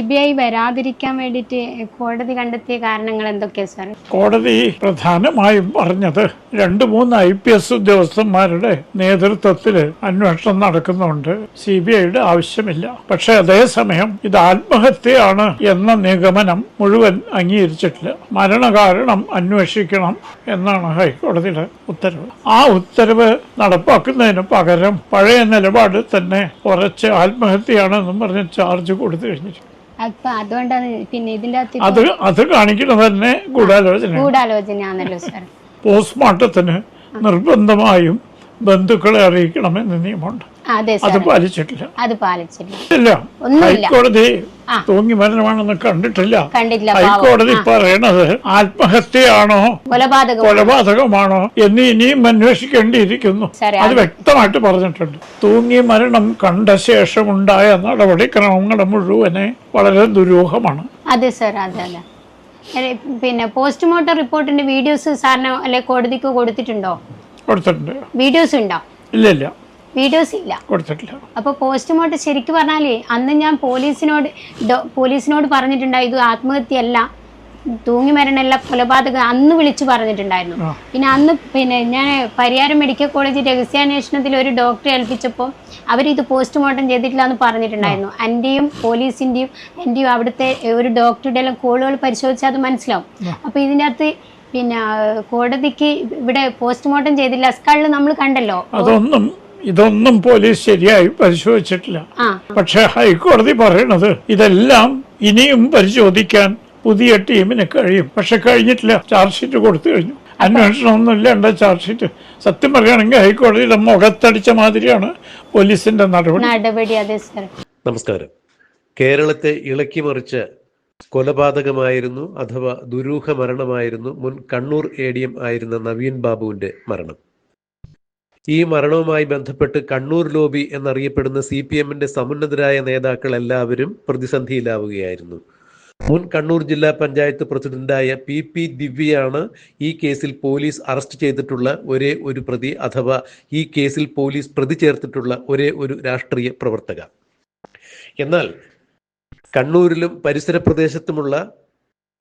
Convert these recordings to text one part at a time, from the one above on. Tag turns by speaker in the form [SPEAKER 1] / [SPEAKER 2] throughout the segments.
[SPEAKER 1] B I വരാതിരിക്കാൻ വേണ്ടിയിട്ട് കോടതി കണ്ടെത്തിയ കാരണങ്ങൾ എന്തൊക്കെയാ സാർ?
[SPEAKER 2] കോടതി പ്രധാനമായും പറഞ്ഞത് രണ്ട് മൂന്ന് ഐ പി എസ് ഉദ്യോഗസ്ഥന്മാരുടെ നേതൃത്വത്തിൽ അന്വേഷണം നടക്കുന്നുണ്ട്. സി ബി ഐയുടെ ആവശ്യമില്ല. പക്ഷെ അതേസമയം ഇത് ആത്മഹത്യയാണ് എന്ന നിഗമനം മുഴുവൻ അംഗീകരിച്ചിട്ടില്ല. മരണകാരണം അന്വേഷിക്കണം എന്നാണ് ഹൈക്കോടതിയുടെ ഉത്തരവ്. ആ ഉത്തരവ് നടപ്പാക്കുന്നതിന് പകരം പഴയ നിലപാട് തന്നെ കുറച്ച് ആത്മഹത്യയാണെന്നും പറഞ്ഞ് ചാർജ് കൊടുത്തു
[SPEAKER 1] അപ്പൊ അതുകൊണ്ടാണ് പിന്നെ ഇതിന്റെ
[SPEAKER 2] അത് അത് കാണിക്കുന്നത് തന്നെ ഗൂഢാലോചന
[SPEAKER 1] ഗൂഢാലോചനയാണല്ലോ സാർ
[SPEAKER 2] പോസ്റ്റ്മോർട്ടത്തിന് നിർബന്ധമായും ബന്ധുക്കളെ അറിയിക്കണമെന്ന് നിയമമുണ്ട്.
[SPEAKER 1] അതെ
[SPEAKER 2] പാലിച്ചിട്ടില്ല.
[SPEAKER 1] അത് ഒന്നുമില്ല.
[SPEAKER 2] ഹൈക്കോടതി. തൂങ്ങി മരണമാണെന്ന് കണ്ടിട്ടില്ല.
[SPEAKER 1] കണ്ടിട്ടില്ല
[SPEAKER 2] ഹൈക്കോടതി പറയണത് ആത്മഹത്യയാണോ?
[SPEAKER 1] കൊലപാതകം
[SPEAKER 2] കൊലപാതകമാണോ? എന്ന് ഇനിയും അന്വേഷിക്കേണ്ടിയിരിക്കുന്നു. അത് വ്യക്തമായിട്ട് പറഞ്ഞിട്ടുണ്ട്. തൂങ്ങി മരണം കണ്ട ശേഷം ഉണ്ടായ നടപടിക്രമങ്ങൾ മുഴുവനെ വളരെ ദുരൂഹമാണ്.
[SPEAKER 1] അതെ സർ അതെ അതെ. പിന്നെ പോസ്റ്റ്മോർട്ടം റിപ്പോർട്ടിന്റെ വീഡിയോസ് സാറിന് അല്ലെ കോടതിക്ക് കൊടുത്തിട്ടുണ്ടോ?
[SPEAKER 2] കൊടുത്തിട്ടുണ്ട്.
[SPEAKER 1] വീഡിയോസ് ഉണ്ടോ?
[SPEAKER 2] ഇല്ല ഇല്ല.
[SPEAKER 1] വീഡിയോസ് ഇല്ല.
[SPEAKER 2] കൊടുത്തിട്ടില്ല.
[SPEAKER 1] അപ്പോൾ പോസ്റ്റ്മോർട്ടം ശരിക്കും പറഞ്ഞാലേ അന്ന് ഞാൻ പോലീസിനോട് പോലീസിനോട് പറഞ്ഞിട്ടുണ്ടായി ഇത് ആത്മഹത്യയല്ല തൂങ്ങി മരണമല്ല കൊലപാതകം അന്ന് വിളിച്ചു പറഞ്ഞിട്ടുണ്ടായിരുന്നു. പിന്നെ അന്ന് പിന്നെ ഞാൻ പരിയാരം മെഡിക്കൽ കോളേജ് രഹസ്യാന്വേഷണത്തിൽ ഒരു ഡോക്ടറെ ഏൽപ്പിച്ചപ്പോൾ അവരിത് പോസ്റ്റ്മോർട്ടം ചെയ്തിട്ടില്ല എന്ന് പറഞ്ഞിട്ടുണ്ടായിരുന്നു. എന്റെയും പോലീസിന്റെയും എന്റെയും അവിടുത്തെ ഒരു ഡോക്ടറുടെ എല്ലാം കോളുകൾ പരിശോധിച്ചാൽ അത് മനസ്സിലാവും. അപ്പോൾ ഇതിന്റെ അകത്ത് പിന്നെ കോടതിക്ക് ഇവിടെ പോസ്റ്റ്മോർട്ടം ചെയ്തില്ല സ്കൾ നമ്മൾ കണ്ടല്ലോ.
[SPEAKER 2] അതൊന്നും ഇതൊന്നും പോലീസ് ശരിയായി പരിശോധിച്ചിട്ടില്ല. പക്ഷെ ഹൈക്കോടതി പറയണത് ഇതെല്ലാം ഇനിയും പരിശോധിക്കാൻ പുതിയ ടീമിന് കഴിയും. പക്ഷെ കഴിഞ്ഞിട്ടില്ല. ചാർജ് ഷീറ്റ് കൊടുത്തു കഴിഞ്ഞു. അന്വേഷണമൊന്നും ഇല്ല ചാർജ് ഷീറ്റ് സത്യം പറയുകയാണെങ്കിൽ ഹൈക്കോടതിയുടെ മുഖത്തടിച്ച മാതിരിയാണ് പോലീസിന്റെ നടപടി.
[SPEAKER 1] നടപടി അതെ സർ
[SPEAKER 3] നമസ്കാരം. കേരളത്തെ ഇളക്കി ഇളക്കിമറിച്ച കൊലപാതകമായിരുന്നു അഥവാ ദുരൂഹ മരണമായിരുന്നു മുൻ കണ്ണൂർ എ ഡി എം ആയിരുന്ന നവീൻ ബാബുവിന്റെ മരണം. ഈ മരണവുമായി ബന്ധപ്പെട്ട് കണ്ണൂർ ലോബി എന്നറിയപ്പെടുന്ന സി പി എമ്മിന്റെ സമുന്നതരായ നേതാക്കൾ എല്ലാവരും പ്രതിസന്ധിയിലാവുകയായിരുന്നു. മുൻ കണ്ണൂർ ജില്ലാ പഞ്ചായത്ത് പ്രസിഡന്റായ പി പി ദിവ്യയാണ് ഈ കേസിൽ പോലീസ് അറസ്റ്റ് ചെയ്തിട്ടുള്ള ഒരേ ഒരു പ്രതി അഥവാ ഈ കേസിൽ പോലീസ് പ്രതി ചേർത്തിട്ടുള്ള ഒരേ ഒരു രാഷ്ട്രീയ പ്രവർത്തക. എന്നാൽ കണ്ണൂരിലും പരിസര പ്രദേശത്തുമുള്ള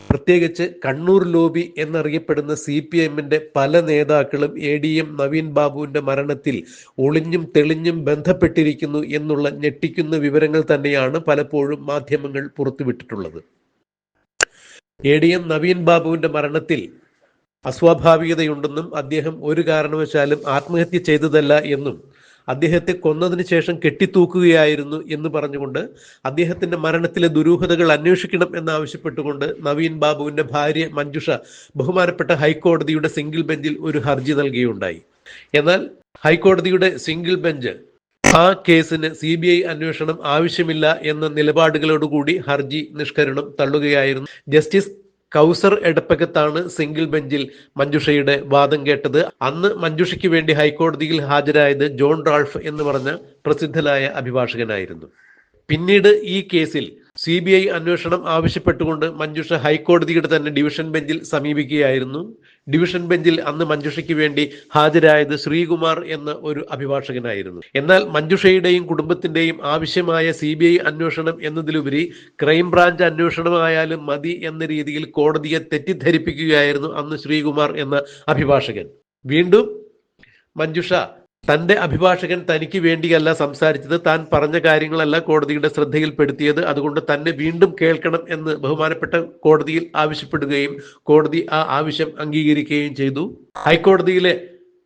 [SPEAKER 3] പ്രത്യേകിച്ച് കണ്ണൂർ ലോബി എന്നറിയപ്പെടുന്ന സി പി എമ്മിന്റെ പല നേതാക്കളും എ ഡി എം നവീൻ ബാബുവിന്റെ മരണത്തിൽ ഒളിഞ്ഞും തെളിഞ്ഞും ബന്ധപ്പെട്ടിരിക്കുന്നു എന്നുള്ള ഞെട്ടിക്കുന്ന വിവരങ്ങൾ തന്നെയാണ് പലപ്പോഴും മാധ്യമങ്ങൾ പുറത്തുവിട്ടിട്ടുള്ളത്. എ ഡി എം നവീൻ ബാബുവിന്റെ മരണത്തിൽ അസ്വാഭാവികതയുണ്ടെന്നും അദ്ദേഹം ഒരു കാരണവശാലും ആത്മഹത്യ ചെയ്തതല്ല എന്നും അദ്ദേഹത്തെ കൊന്നതിന് ശേഷം കെട്ടിത്തൂക്കുകയായിരുന്നു എന്ന് പറഞ്ഞുകൊണ്ട് അദ്ദേഹത്തിന്റെ മരണത്തിലെ ദുരൂഹതകൾ അന്വേഷിക്കണം എന്നാവശ്യപ്പെട്ടുകൊണ്ട് നവീൻ ബാബുവിന്റെ ഭാര്യ മഞ്ജുഷ ബഹുമാനപ്പെട്ട ഹൈക്കോടതിയുടെ സിംഗിൾ ബെഞ്ചിൽ ഒരു ഹർജി നൽകുകയുണ്ടായി എന്നാൽ ഹൈക്കോടതിയുടെ സിംഗിൾ ബെഞ്ച് ആ കേസിന് സി ബി ഐ അന്വേഷണം ആവശ്യമില്ല എന്ന നിലപാടുകളോടുകൂടി ഹർജി നിഷ്കരണം തള്ളുകയായിരുന്നു. ജസ്റ്റിസ് കൗസർ എടപ്പകത്താണ് സിംഗിൾ ബെഞ്ചിൽ മഞ്ജുഷയുടെ വാദം കേട്ടത്. അന്ന് മഞ്ജുഷയ്ക്ക് വേണ്ടി ഹൈക്കോടതിയിൽ ഹാജരായത് ജോൺ റാൾഫ് എന്ന് പറഞ്ഞ പ്രസിദ്ധനായ അഭിഭാഷകനായിരുന്നു. പിന്നീട് ഈ കേസിൽ സി ബി ഐ അന്വേഷണം ആവശ്യപ്പെട്ടുകൊണ്ട് മഞ്ജുഷ ഹൈക്കോടതിയുടെ തന്നെ ഡിവിഷൻ ബെഞ്ചിൽ സമീപിക്കുകയായിരുന്നു. ഡിവിഷൻ ബെഞ്ചിൽ അന്ന് മഞ്ജുഷയ്ക്ക് വേണ്ടി ഹാജരായത് ശ്രീകുമാർ എന്ന ഒരു അഭിഭാഷകനായിരുന്നു. എന്നാൽ മഞ്ജുഷയുടെയും കുടുംബത്തിന്റെയും ആവശ്യമായ സി ബി ഐ അന്വേഷണം എന്നതിലുപരി ക്രൈംബ്രാഞ്ച് അന്വേഷണമായാലും മതി എന്ന രീതിയിൽ കോടതിയെ തെറ്റിദ്ധരിപ്പിക്കുകയായിരുന്നു അന്ന് ശ്രീകുമാർ എന്ന അഭിഭാഷകൻ. വീണ്ടും മഞ്ജുഷ തന്റെ അഭിഭാഷകൻ തനിക്ക് വേണ്ടിയല്ല സംസാരിച്ചത് താൻ പറഞ്ഞ കാര്യങ്ങളല്ല കോടതിയുടെ ശ്രദ്ധയിൽപ്പെടുത്തിയത്. അതുകൊണ്ട് തന്നെ വീണ്ടും കേൾക്കണം എന്ന് ബഹുമാനപ്പെട്ട കോടതിയിൽ ആവശ്യപ്പെടുകയും കോടതി ആ ആവശ്യം അംഗീകരിക്കുകയും ചെയ്തു. ഹൈക്കോടതിയിലെ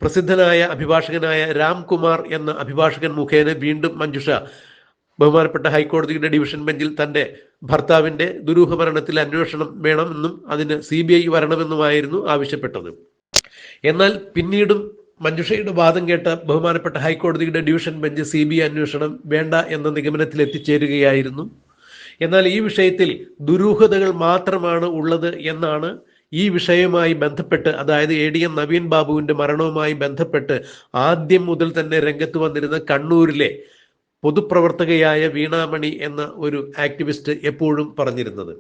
[SPEAKER 3] പ്രസിദ്ധനായ അഭിഭാഷകനായ രാംകുമാർ എന്ന അഭിഭാഷകൻ മുഖേന വീണ്ടും മഞ്ജുഷ ബഹുമാനപ്പെട്ട ഹൈക്കോടതിയുടെ ഡിവിഷൻ ബെഞ്ചിൽ തന്റെ ഭർത്താവിന്റെ ദുരൂഹ മരണത്തിൽ അന്വേഷണം വേണമെന്നും അതിന് സി ബി ഐ വരണമെന്നുമായിരുന്നു ആവശ്യപ്പെട്ടത്. എന്നാൽ പിന്നീടും മഞ്ജുഷയുടെ വാദം കേട്ട ബഹുമാനപ്പെട്ട ഹൈക്കോടതിയുടെ ഡിവിഷൻ ബെഞ്ച് സി ബി അന്വേഷണം വേണ്ട എന്ന നിഗമനത്തിൽ എത്തിച്ചേരുകയായിരുന്നു. എന്നാൽ ഈ വിഷയത്തിൽ ദുരൂഹതകൾ മാത്രമാണ് ഉള്ളത് എന്നാണ് ഈ വിഷയവുമായി ബന്ധപ്പെട്ട് അതായത് എ ഡി എം നവീൻ ബാബുവിന്റെ മരണവുമായി ബന്ധപ്പെട്ട് ആദ്യം മുതൽ തന്നെ രംഗത്ത് വന്നിരുന്ന കണ്ണൂരിലെ പൊതുപ്രവർത്തകയായ വീണാമണി എന്ന ഒരു ആക്ടിവിസ്റ്റ് എപ്പോഴും പറഞ്ഞിരുന്നത്.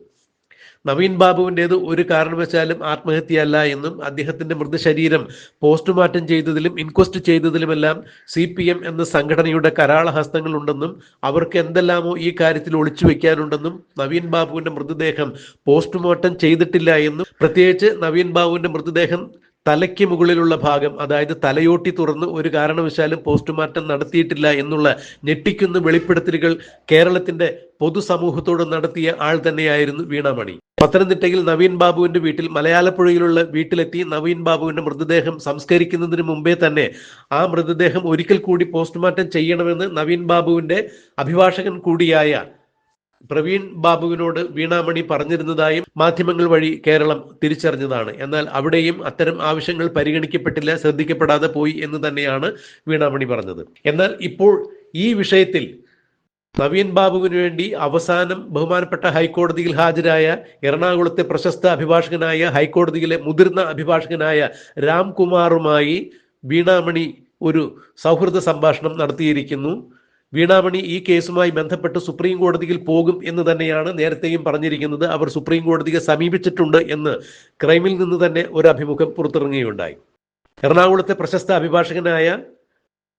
[SPEAKER 3] നവീൻ ബാബുവിന്റേത് ഒരു കാരണവശാലും ആത്മഹത്യയല്ല എന്നും അദ്ദേഹത്തിന്റെ മൃതശരീരം പോസ്റ്റ്മോർട്ടം ചെയ്തതിലും ഇൻക്വസ്റ്റ് ചെയ്തതിലുമെല്ലാം സി പി എം എന്ന സംഘടനയുടെ കരാള ഹസ്തങ്ങളുണ്ടെന്നും അവർക്ക് എന്തെല്ലാമോ ഈ കാര്യത്തിൽ ഒളിച്ചു വെക്കാനുണ്ടെന്നും നവീൻ ബാബുവിന്റെ മൃതദേഹം പോസ്റ്റ്മോർട്ടം ചെയ്തിട്ടില്ല എന്നും പ്രത്യേകിച്ച് നവീൻ ബാബുവിന്റെ മൃതദേഹം തലയ്ക്ക് മുകളിലുള്ള ഭാഗം അതായത് തലയോട്ടി തുറന്ന് ഒരു കാരണവശാലും പോസ്റ്റ്മോർട്ടം നടത്തിയിട്ടില്ല എന്നുള്ള ഞെട്ടിക്കുന്ന വെളിപ്പെടുത്തലുകൾ കേരളത്തിന്റെ പൊതുസമൂഹത്തോട് നടത്തിയ ആൾ തന്നെയായിരുന്നു വീണാമണി. പത്തനംതിട്ടയിൽ നവീൻ ബാബുവിന്റെ വീട്ടിൽ മലയാളപ്പുഴയിലുള്ള വീട്ടിലെത്തി നവീൻ ബാബുവിന്റെ മൃതദേഹം സംസ്കരിക്കുന്നതിന് മുമ്പേ തന്നെ ആ മൃതദേഹം ഒരിക്കൽ കൂടി പോസ്റ്റ്മോർട്ടം ചെയ്യണമെന്ന് നവീൻ ബാബുവിന്റെ അഭിഭാഷകൻ കൂടിയായ പ്രവീൺ ബാബുവിനോട് വീണാമണി പറഞ്ഞിരുന്നതായും മാധ്യമങ്ങൾ വഴി കേരളം തിരിച്ചറിഞ്ഞതാണ്. എന്നാൽ അവിടെയും അത്തരം ആവശ്യങ്ങൾ പരിഗണിക്കപ്പെട്ടില്ല ശ്രദ്ധിക്കപ്പെടാതെ പോയി എന്ന് തന്നെയാണ് വീണാമണി പറഞ്ഞത്. എന്നാൽ ഇപ്പോൾ ഈ വിഷയത്തിൽ നവീൻ ബാബുവിന് വേണ്ടി അവസാനം ബഹുമാനപ്പെട്ട ഹൈക്കോടതിയിൽ ഹാജരായ എറണാകുളത്തെ പ്രശസ്ത അഭിഭാഷകനായ ഹൈക്കോടതിയിലെ മുതിർന്ന അഭിഭാഷകനായ രാംകുമാറുമായി വീണാമണി ഒരു സൗഹൃദ സംഭാഷണം നടത്തിയിരിക്കുന്നു. വീണാമണി ഈ കേസുമായി ബന്ധപ്പെട്ട് സുപ്രീം കോടതിയിൽ പോകും എന്ന് തന്നെയാണ് നേരത്തെയും പറഞ്ഞിരിക്കുന്നത്. അവർ സുപ്രീം കോടതിയെ സമീപിച്ചിട്ടുണ്ട് എന്ന് ക്രൈമിൽ നിന്ന് തന്നെ ഒരു അഭിമുഖം പുറത്തിറങ്ങുകയുണ്ടായി. എറണാകുളത്തെ പ്രശസ്ത അഭിഭാഷകനായ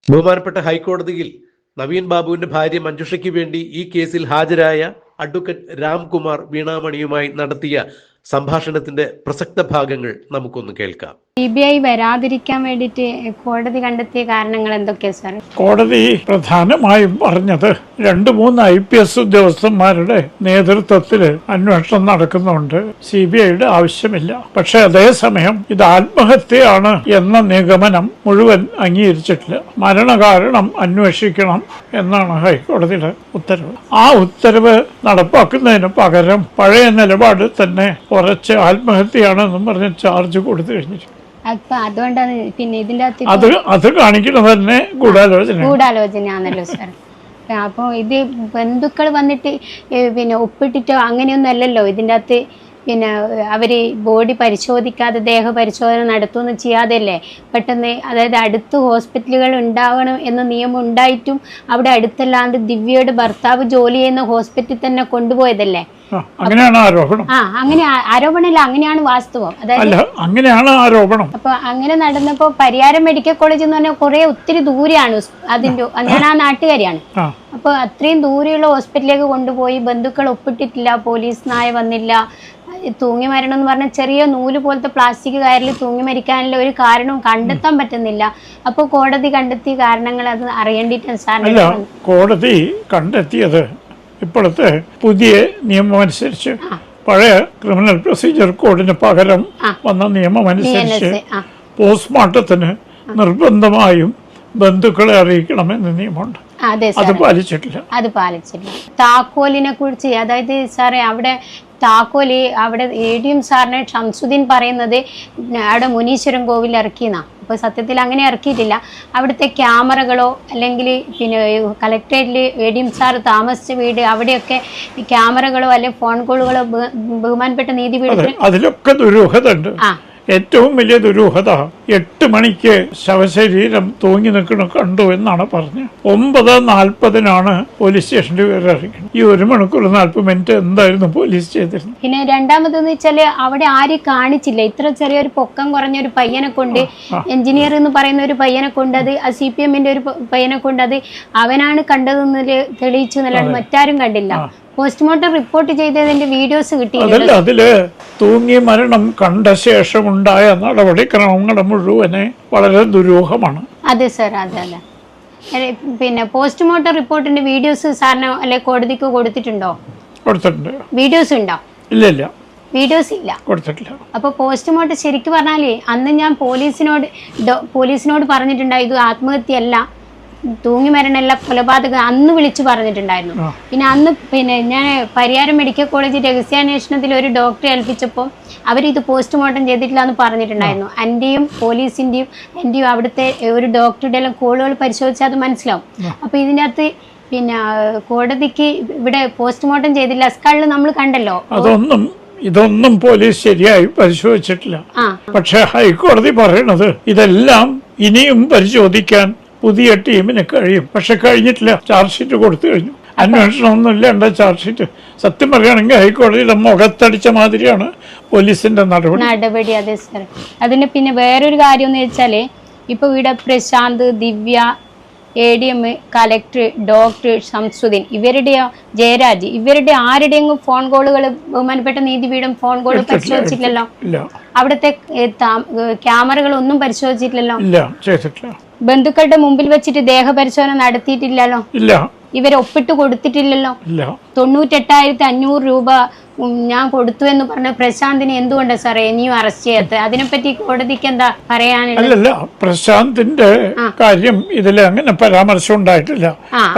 [SPEAKER 3] ബഹുമാനപ്പെട്ട ഹൈക്കോടതിയിൽ നവീൻ ബാബുവിന്റെ ഭാര്യ മഞ്ജുഷയ്ക്ക് വേണ്ടി ഈ കേസിൽ ഹാജരായ അഡ്വക്കേറ്റ് രാംകുമാർ വീണാമണിയുമായി നടത്തിയ സംഭാഷണത്തിന്റെ പ്രസക്ത ഭാഗങ്ങൾ നമുക്കൊന്ന് കേൾക്കാം.
[SPEAKER 1] ഐ വരാതിരിക്കാൻ വേണ്ടിയിട്ട് കോടതി കണ്ടെത്തിയ കാരണങ്ങൾ എന്തൊക്കെയാ സാർ?
[SPEAKER 2] കോടതി പ്രധാനമായും പറഞ്ഞത് രണ്ട് മൂന്ന് ഐ പി എസ് ഉദ്യോഗസ്ഥന്മാരുടെ നേതൃത്വത്തിൽ അന്വേഷണം നടക്കുന്നുണ്ട്. സി ബി ഐയുടെ ആവശ്യമില്ല. പക്ഷെ അതേസമയം ഇത് ആത്മഹത്യയാണ് എന്ന നിഗമനം മുഴുവൻ അംഗീകരിച്ചിട്ടില്ല. മരണകാരണം അന്വേഷിക്കണം എന്നാണ് ഹൈക്കോടതിയുടെ ഉത്തരവ്. ആ ഉത്തരവ് നടപ്പാക്കുന്നതിന് പകരം പഴയ നിലപാട് തന്നെ കുറച്ച് ആത്മഹത്യയാണെന്നും പറഞ്ഞ് ചാർജ് കൊടുത്തു കഴിഞ്ഞിരിക്കും
[SPEAKER 1] അതുകൊണ്ടാണ് പിന്നെ ഇതിന്റെ
[SPEAKER 2] അത് അത് കാണിക്കുന്നത് തന്നെ ഗൂഢാലോചന.
[SPEAKER 1] ഗൂഢാലോചനയാണല്ലോ സാർ അപ്പോൾ ഇത് ബന്ധുക്കൾ വന്നിട്ട് പിന്നെ ഒപ്പിട്ടിട്ടോ അങ്ങനെയൊന്നും അല്ലല്ലോ? ഇതിന്റെ അകത്ത് പിന്നെ അവർ ബോഡി പരിശോധിക്കാതെ ദേഹ പരിശോധന നടത്തുമെന്ന് ചെയ്യാതെയല്ലേ? പെട്ടെന്ന് അതായത് അടുത്ത് ഹോസ്പിറ്റലുകൾ ഉണ്ടാവണം എന്ന നിയമം ഉണ്ടായിട്ടും അവിടെ അടുത്തല്ലാണ്ട് ദിവ്യയുടെ ഭർത്താവ് ജോലി ചെയ്യുന്ന ഹോസ്പിറ്റലിൽ തന്നെ കൊണ്ടുപോയതല്ലേ?
[SPEAKER 2] അങ്ങനെയാണ് ആരോപണം.
[SPEAKER 1] ആ അങ്ങനെ ആരോപണമില്ല അങ്ങനെയാണ് വാസ്തവം. അതായത്
[SPEAKER 2] അല്ല അങ്ങനെയാണ് ആരോപണം.
[SPEAKER 1] അപ്പൊ അങ്ങനെ നടന്നപ്പോ പരിയാരം മെഡിക്കൽ കോളേജ് എന്ന് പറഞ്ഞാൽ കുറെ ഒത്തിരി ദൂരെയാണ് അതിന്റെ ഞാൻ ആ നാട്ടുകാരിയാണ്. അപ്പൊ അത്രയും ദൂരെയുള്ള ഹോസ്പിറ്റലിലേക്ക് കൊണ്ടുപോയി ബന്ധുക്കൾ ഒപ്പിട്ടിട്ടില്ല പോലീസ് നായ വന്നില്ല തൂങ്ങി മരണം എന്ന് പറഞ്ഞാൽ ചെറിയ നൂൽ പോലത്തെ പ്ലാസ്റ്റിക് കയറിൽ തൂങ്ങി മരിക്കാനുള്ള ഒരു കാരണവും കണ്ടെത്താൻ പറ്റുന്നില്ല. അപ്പോൾ കോടതി കണ്ടെത്തിയ കാരണങ്ങൾ അത്
[SPEAKER 2] അറിയേണ്ടിട്ട്
[SPEAKER 1] സാറിന്
[SPEAKER 2] കോടതി കണ്ടെത്തിയത് ഇപ്പോഴത്തെ പുതിയ നിയമം അനുസരിച്ച് പഴയ ക്രിമിനൽ പ്രൊസീജിയർ കോഡിന് പകരം വന്ന നിയമം അനുസരിച്ച് പോസ്റ്റ്മോർട്ടത്തിന് നിർബന്ധമായും ബന്ധുക്കളെ അറിയിക്കണമെന്ന് നിയമമുണ്ട്.
[SPEAKER 1] അത്
[SPEAKER 2] പാലിച്ചിട്ടില്ല.
[SPEAKER 1] അത് പാലിച്ചില്ല താക്കോലിനെ കുറിച്ച് അതായത് സാറേ അവിടെ താക്കോൽ അവിടെ എ ഡി എം സാറിനെ ഷംസുദ്ദീൻ പറയുന്നത് അവിടെ മുനീശ്വരം കോവിൽ ഇറക്കിയെന്നാ. അപ്പോൾ സത്യത്തിൽ അങ്ങനെ ഇറക്കിയിട്ടില്ല. അവിടുത്തെ ക്യാമറകളോ അല്ലെങ്കിൽ പിന്നെ കളക്ടറേറ്റിൽ എ ഡി എം സാർ താമസിച്ച വീട് അവിടെയൊക്കെ ക്യാമറകളോ അല്ലെങ്കിൽ ഫോൺ കോളുകളോ ബഹുമാനപ്പെട്ട
[SPEAKER 2] നീതി
[SPEAKER 1] വീട്
[SPEAKER 2] അതിലൊക്കെ ദുരൂഹതണ്ട്
[SPEAKER 1] ആ.
[SPEAKER 2] ഏറ്റവും വലിയ ദുരൂഹത എട്ട് മണിക്ക് ശവശരീരം തൂങ്ങി നിൽക്കണ കണ്ടു എന്നാണ് പറഞ്ഞത് ഒമ്പത് നാൽപ്പതിനാണ് പോലീസ് സ്റ്റേഷന്റെ വിവരം അറിയിക്കുന്നത് ഈ ഒരു മണിക്കൂർ നാൽപ്പത് മിനിറ്റ് എന്തായിരുന്നു പോലീസ് ചെയ്തിരുന്നത്?
[SPEAKER 1] പിന്നെ രണ്ടാമതെന്ന് വെച്ചാൽ അവിടെ ആരും കാണിച്ചില്ല. ഇത്ര ചെറിയൊരു പൊക്കം കുറഞ്ഞ ഒരു പയ്യനെ കൊണ്ട് എഞ്ചിനീയർ എന്ന് പറയുന്ന ഒരു പയ്യനെ കൊണ്ട് അത് സി പി എമ്മിന്റെ ഒരു പയ്യനെ കൊണ്ട് അത് അവനാണ് കണ്ടതെന്ന് തെളിയിച്ചു എന്നല്ലാണ്ട് മറ്റാരും കണ്ടില്ല. പോസ്റ്റ്മോർട്ടം റിപ്പോർട്ട് ചെയ്തതിന്റെ വീഡിയോസ് കിട്ടിയില്ല
[SPEAKER 2] അതല്ല അതിൽ തൂങ്ങി മരണം കണ്ട ശേഷം ഉണ്ടായ നടപടിക്രമങ്ങൾ മുഴുവനെ വളരെ ദുരൂഹമാണ്.
[SPEAKER 1] അതെ സർ അതെ അതെ. പിന്നെ പോസ്റ്റ്മോർട്ടം റിപ്പോർട്ടിന്റെ വീഡിയോസ് സാറിന് അല്ലെ കോടതിക്ക് കൊടുത്തിട്ടുണ്ടോ?
[SPEAKER 2] കൊടുത്തിട്ടുണ്ട്.
[SPEAKER 1] വീഡിയോസ് ഉണ്ടോ?
[SPEAKER 2] ഇല്ല ഇല്ല.
[SPEAKER 1] വീഡിയോസ് ഇല്ല.
[SPEAKER 2] കൊടുത്തിട്ടില്ല.
[SPEAKER 1] അപ്പോൾ പോസ്റ്റ്മോർട്ടം ശരിക്കും പറഞ്ഞാലേ അന്ന് ഞാൻ പോലീസിനോട് പോലീസിനോട് പറഞ്ഞിട്ടുണ്ടായി ഇത് ആത്മഹത്യയല്ല. തൂങ്ങി മരണമല്ല കൊലപാതകം അന്ന് വിളിച്ചു പറഞ്ഞിട്ടുണ്ടായിരുന്നു. പിന്നെ അന്ന് പിന്നെ ഞാൻ പരിയാരം മെഡിക്കൽ കോളേജ് രഹസ്യാന്വേഷണത്തിൽ ഒരു ഡോക്ടറെ ഏൽപ്പിച്ചപ്പോൾ അവരിത് പോസ്റ്റ്മോർട്ടം ചെയ്തിട്ടില്ല എന്ന് പറഞ്ഞിട്ടുണ്ടായിരുന്നു എന്റെയും പോലീസിന്റെയും എന്റെയും അവിടുത്തെ ഒരു ഡോക്ടറുടെ എല്ലാം കോളുകൾ പരിശോധിച്ചാൽ അത് മനസ്സിലാവും. അപ്പോൾ ഇതിനകത്ത് പിന്നെ കോടതിക്ക് ഇവിടെ പോസ്റ്റ്മോർട്ടം ചെയ്തില്ല. സ്കൾ നമ്മൾ കണ്ടല്ലോ.
[SPEAKER 2] അതൊന്നും ഇതൊന്നും പോലീസ് ശരിയായി പരിശോധിച്ചിട്ടില്ല. പക്ഷെ ഹൈക്കോടതി പറയണത് ഇതെല്ലാം ഇനിയും പരിശോധിക്കാൻ പുതിയ ടീമിന് കഴിയും. പക്ഷെ കഴിഞ്ഞിട്ടില്ല. ചാർജ് ഷീറ്റ് കൊടുത്തു കഴിഞ്ഞു. അന്വേഷണം ഒന്നുമില്ല എന്റെ ചാർജ് ഷീറ്റ് സത്യം പറയുകയാണെങ്കിൽ ഹൈക്കോടതിയുടെ മുഖത്തടിച്ച മാതിരിയാണ് പോലീസിന്റെ നടപടി.
[SPEAKER 1] നടപടി അതെ സർ അതിന് പിന്നെ വേറൊരു കാര്യം എന്ന് വെച്ചാൽ ഇപ്പൊ ഇവിടെ Prashant Divya A D M collector doctor Shamsuddin ഇവരുടെ ജയരാജ് ഇവരുടെ ആരുടെയെങ്കിലും ഫോൺ കോളുകൾ ബഹുമാനപ്പെട്ട നീതിപീഠം ഫോൺ കോൾ പരിശോധിച്ചില്ലല്ലോ അവിടുത്തെ ക്യാമറകൾ ഒന്നും പരിശോധിച്ചിട്ടില്ലല്ലോ?
[SPEAKER 2] ഇല്ല ചെയ്തിട്ടില്ല.
[SPEAKER 1] ബന്ധുക്കളുടെ മുമ്പിൽ വെച്ചിട്ട് ദേഹപരിശോധന നടത്തിയിട്ടില്ലല്ലോ?
[SPEAKER 2] ഇല്ല.
[SPEAKER 1] ഇവരെ ഒപ്പിട്ട് കൊടുത്തിട്ടില്ലല്ലോ?
[SPEAKER 2] ഇല്ല.
[SPEAKER 1] തൊണ്ണൂറ്റെട്ടായിരത്തി അഞ്ഞൂറ് രൂപ ഞാൻ കൊടുത്തു എന്ന് പറഞ്ഞ പ്രശാന്തിനെ എന്തുകൊണ്ടാണ് സാറേ ഇനിയും അറസ്റ്റ് ചെയ്യാത്ത അതിനെപ്പറ്റി കോടതിക്ക് എന്താ പറയാനുള്ളത്?
[SPEAKER 2] പ്രശാന്തിന്റെ കാര്യം ഇതിൽ അങ്ങനെ പരാമർശം ഉണ്ടായിട്ടില്ല.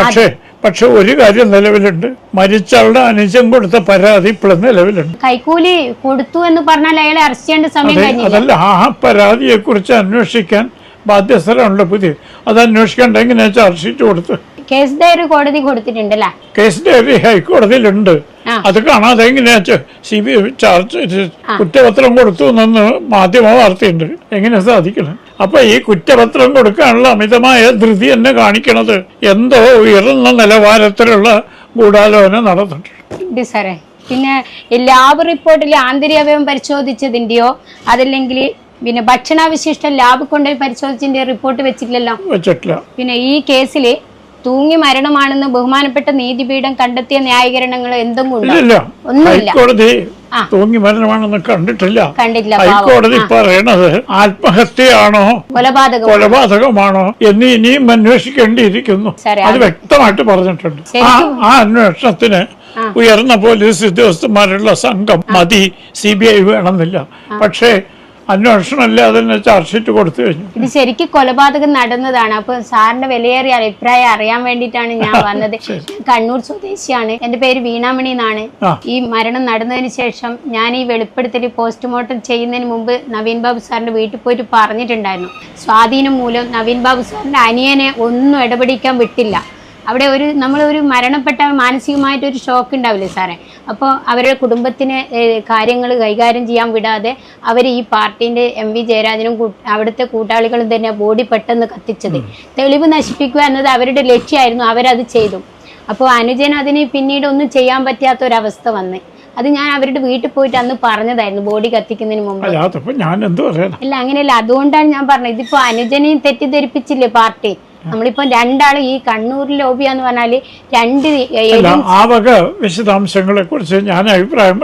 [SPEAKER 2] പക്ഷേ പക്ഷെ ഒരു കാര്യം നിലവിലുണ്ട്. മരിച്ചയാളുടെ അനുജൻ കൊടുത്ത പരാതി ഇപ്പോഴും നിലവിലുണ്ട്.
[SPEAKER 1] കൈക്കൂലി കൊടുത്തു എന്ന് പറഞ്ഞാൽ അയാളെ അറസ്റ്റ് ചെയ്യേണ്ട സമയം
[SPEAKER 2] അതല്ല ആ പരാതിയെ കുറിച്ച് അന്വേഷിക്കാൻ ബാധ്യസ്ഥരാണല്ലോ പുതിയ. അത് അന്വേഷിക്കേണ്ട എങ്ങനെയാ ചാർജ് ഷീറ്റ് കൊടുത്ത്
[SPEAKER 1] കേസ് ഡയറി കോടതി കൊടുത്തിട്ടുണ്ടല്ലേ?
[SPEAKER 2] Case diary ഹൈക്കോടതിയിലുണ്ട്. അത് കാണാതെ എങ്ങനെയാ സി ബി ചാർജ് കുറ്റപത്രം കൊടുത്തു എന്ന് മാധ്യമ വാർത്തയുണ്ട്. എങ്ങനെ സാധിക്കണം? അപ്പൊ ഈ കുറ്റപത്രം കൊടുക്കാനുള്ള അമിതമായ ധൃതി എന്നെ കാണിക്കണത് എന്തോ ഉയർന്ന നിലവാരത്തിലുള്ള ഗൂഢാലോചന നടന്നിട്ടുണ്ട്.
[SPEAKER 1] സാറേ. പിന്നെ ലാബ് റിപ്പോർട്ടിൽ ആന്തരികവയം പരിശോധിച്ചതിന്റെയോ അതല്ലെങ്കിൽ പിന്നെ ഭക്ഷണാവശിഷ്ടം ലാബ് കൊണ്ടുപോയി പരിശോധിച്ചതിന്റെ റിപ്പോർട്ട് വെച്ചിട്ടില്ലല്ലോ.
[SPEAKER 2] വെച്ചിട്ടില്ല.
[SPEAKER 1] പിന്നെ ഈ കേസിൽ തൂങ്ങി മരണമാണെന്ന് ബഹുമാനപ്പെട്ട നീതിപീഠം കണ്ടെത്തിയ ന്യായീകരണങ്ങൾ എന്തെങ്കിലും ഉണ്ടോ? ഒന്നുമില്ല.
[SPEAKER 2] തൂങ്ങി മരണമാണെന്ന് കണ്ടിട്ടില്ല.
[SPEAKER 1] കണ്ടിട്ടില്ല
[SPEAKER 2] ഹൈക്കോടതി പറയണത് ആത്മഹത്യയാണോ?
[SPEAKER 1] കൊലപാതകം
[SPEAKER 2] കൊലപാതകമാണോ? എന്ന് ഇനിയും അന്വേഷിക്കേണ്ടിയിരിക്കുന്നു. അത് വ്യക്തമായിട്ട് പറഞ്ഞിട്ടുണ്ട്. ആ ആ അന്വേഷണത്തിന് ഉയർന്ന പോലീസ് ഉദ്യോഗസ്ഥന്മാരുള്ള സംഘം മതി. സി ബി ഐ വേണമെന്നില്ല. പക്ഷേ അന്വേഷണമല്ലേ അതിന് ചാർജ് ഷീറ്റ് കൊടുത്തു കഴിഞ്ഞു.
[SPEAKER 1] ഇത് ശരിക്കും കൊലപാതകം നടന്നതാണ്. അപ്പൊ സാറിന്റെ വിലയേറിയ അഭിപ്രായം അറിയാൻ വേണ്ടിയിട്ടാണ് ഞാൻ വന്നത്. കണ്ണൂർ സ്വദേശിയാണ്. എന്റെ പേര് വീണാമണി എന്നാണ്. ഈ മരണം നടന്നതിന് ശേഷം ഞാൻ ഈ വെളിപ്പെടുത്തൽ പോസ്റ്റ്മോർട്ടം ചെയ്യുന്നതിന് മുമ്പ് നവീൻ ബാബു സാറിന്റെ വീട്ടിൽ പോയിട്ട് പറഞ്ഞിട്ടുണ്ടായിരുന്നു. സ്വാധീനം മൂലം നവീൻ ബാബു സാറിന്റെ അനിയനെ ഒന്നും ഇടപെടിക്കാൻ വിട്ടില്ല. അവിടെ ഒരു നമ്മൾ ഒരു മരണപ്പെട്ട മാനസികമായിട്ട് ഒരു ഷോക്ക് ഉണ്ടാവില്ലേ സാറേ? അപ്പോൾ അവരുടെ കുടുംബത്തിന് കാര്യങ്ങൾ കൈകാര്യം ചെയ്യാൻ വിടാതെ അവർ ഈ പാർട്ടീന്റെ എം വി ജയരാജനും അവിടുത്തെ കൂട്ടാളികളും തന്നെ ബോഡി പെട്ടെന്ന് കത്തിച്ചത്. തെളിവ് നശിപ്പിക്കുക എന്നത് അവരുടെ ലക്ഷ്യമായിരുന്നു അവരത് ചെയ്തു. അപ്പോൾ അനുജൻ അതിന് പിന്നീട് ഒന്നും ചെയ്യാൻ പറ്റാത്ത ഒരവസ്ഥ വന്ന്. അത് ഞാൻ അവരുടെ വീട്ടിൽ പോയിട്ട് അന്ന് പറഞ്ഞതായിരുന്നു ബോഡി കത്തിക്കുന്നതിന് മുമ്പ്.
[SPEAKER 2] ഞാൻ എന്തോ
[SPEAKER 1] അല്ല അങ്ങനെയല്ല അതുകൊണ്ടാണ് ഞാൻ പറഞ്ഞത്. ഇതിപ്പോ അനുജനെയും തെറ്റിദ്ധരിപ്പിച്ചില്ലേ പാർട്ടി? നമ്മളിപ്പോ രണ്ടാളും ഈ കണ്ണൂർ ലോബിയാന്ന് പറഞ്ഞാൽ രണ്ട്
[SPEAKER 2] ആ വക വിശദാംശങ്ങളെ കുറിച്ച് ഞാൻ അഭിപ്രായം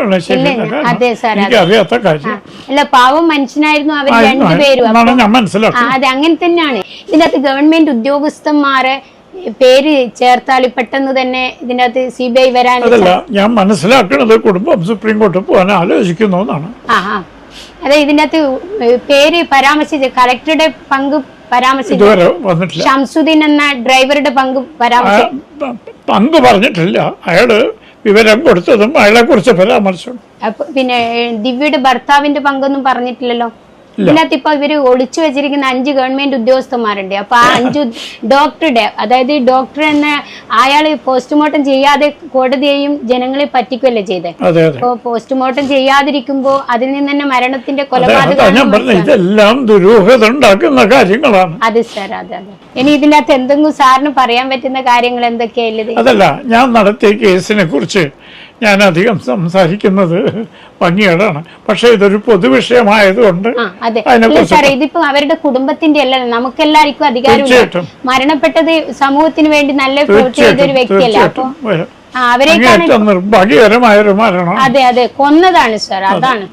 [SPEAKER 1] അതെ സാർ
[SPEAKER 2] എനിക്ക് അറിയാത്ത കാര്യം.
[SPEAKER 1] അല്ല പാവം മനുഷ്യനായിരുന്നു അവർ രണ്ടുപേരും
[SPEAKER 2] ഞാൻ
[SPEAKER 1] ആ, അതെ അങ്ങനെ തന്നെയാണ്. ഇതിനകത്ത് ഗവൺമെന്റ് ഉദ്യോഗസ്ഥന്മാരെ പേര് ചേർത്താൽ പെട്ടെന്ന് തന്നെ ഇതിന്റെ അകത്ത് സി ബി ഐ വരാൻ
[SPEAKER 2] ഞാൻ മനസ്സിലാക്കുന്നത് കുടുംബം സുപ്രീം കോർട്ടിൽ പോകാൻ ആലോചിക്കുന്നു എന്നാണ്
[SPEAKER 1] അതെ ഇതിനകത്ത് പേര് പരാമർശിച്ച് കലക്ടറുടെ പങ്ക് പരാമർശിച്ചു. ഷംസുദ്ദീൻ എന്ന ഡ്രൈവറുടെ പങ്ക് പരാമർശിച്ചു
[SPEAKER 2] പങ്ക് പറഞ്ഞിട്ടില്ല. അയാൾ വിവരം കൊടുത്തതും അയാളെ കുറിച്ച് പരാമർശം
[SPEAKER 1] പിന്നെ ദിവ്യയുടെ ഭർത്താവിന്റെ പങ്കൊന്നും പറഞ്ഞിട്ടില്ലല്ലോ? ഇതിനകത്ത് ഇപ്പൊ ഇവർ ഒളിച്ചു വെച്ചിരിക്കുന്ന അഞ്ച് ഗവൺമെന്റ് ഉദ്യോഗസ്ഥന്മാരുണ്ട്. അപ്പൊ ആ അഞ്ച് ഡോക്ടറുടെ അതായത് ഈ ഡോക്ടർ എന്ന അയാൾ പോസ്റ്റ്മോർട്ടം ചെയ്യാതെ കോടതിയെയും ജനങ്ങളെ പറ്റിക്കുകയല്ലേ ചെയ്തത് അപ്പൊ പോസ്റ്റ്മോർട്ടം ചെയ്യാതിരിക്കുമ്പോ അതിൽ നിന്ന് തന്നെ മരണത്തിന്റെ കൊലപാതകം
[SPEAKER 2] ഇതെല്ലാം ദുരൂഹത ഉണ്ടാക്കുന്ന കാര്യങ്ങളാണ്.
[SPEAKER 1] അതെ സാർ അതെ അതെ. ഇനി ഇതിനകത്ത് എന്തെങ്കിലും സാറിന് പറയാൻ പറ്റുന്ന കാര്യങ്ങൾ എന്തൊക്കെയാ
[SPEAKER 2] അതല്ല ഞാൻ നടത്തിയ കേസിനെ കുറിച്ച് ഞാൻ അധികം സംസാരിക്കുന്നത് ഭംഗിയോടാണ് പക്ഷെ ഇതൊരു പൊതുവിഷയമായതുകൊണ്ട്
[SPEAKER 1] ഇതിപ്പോ അവരുടെ കുടുംബത്തിന്റെ അല്ല നമുക്കെല്ലാവർക്കും
[SPEAKER 2] അധികാരം.
[SPEAKER 1] മരണപ്പെട്ടത് സമൂഹത്തിന് വേണ്ടി നല്ല പ്രവൃത്തി വ്യക്തിയല്ല? അപ്പൊ
[SPEAKER 2] നിർഭാഗ്യകരമായ ഒരു മരണം.
[SPEAKER 1] അതെ അതെ. കൊന്നതാണ് സാർ അതാണ്.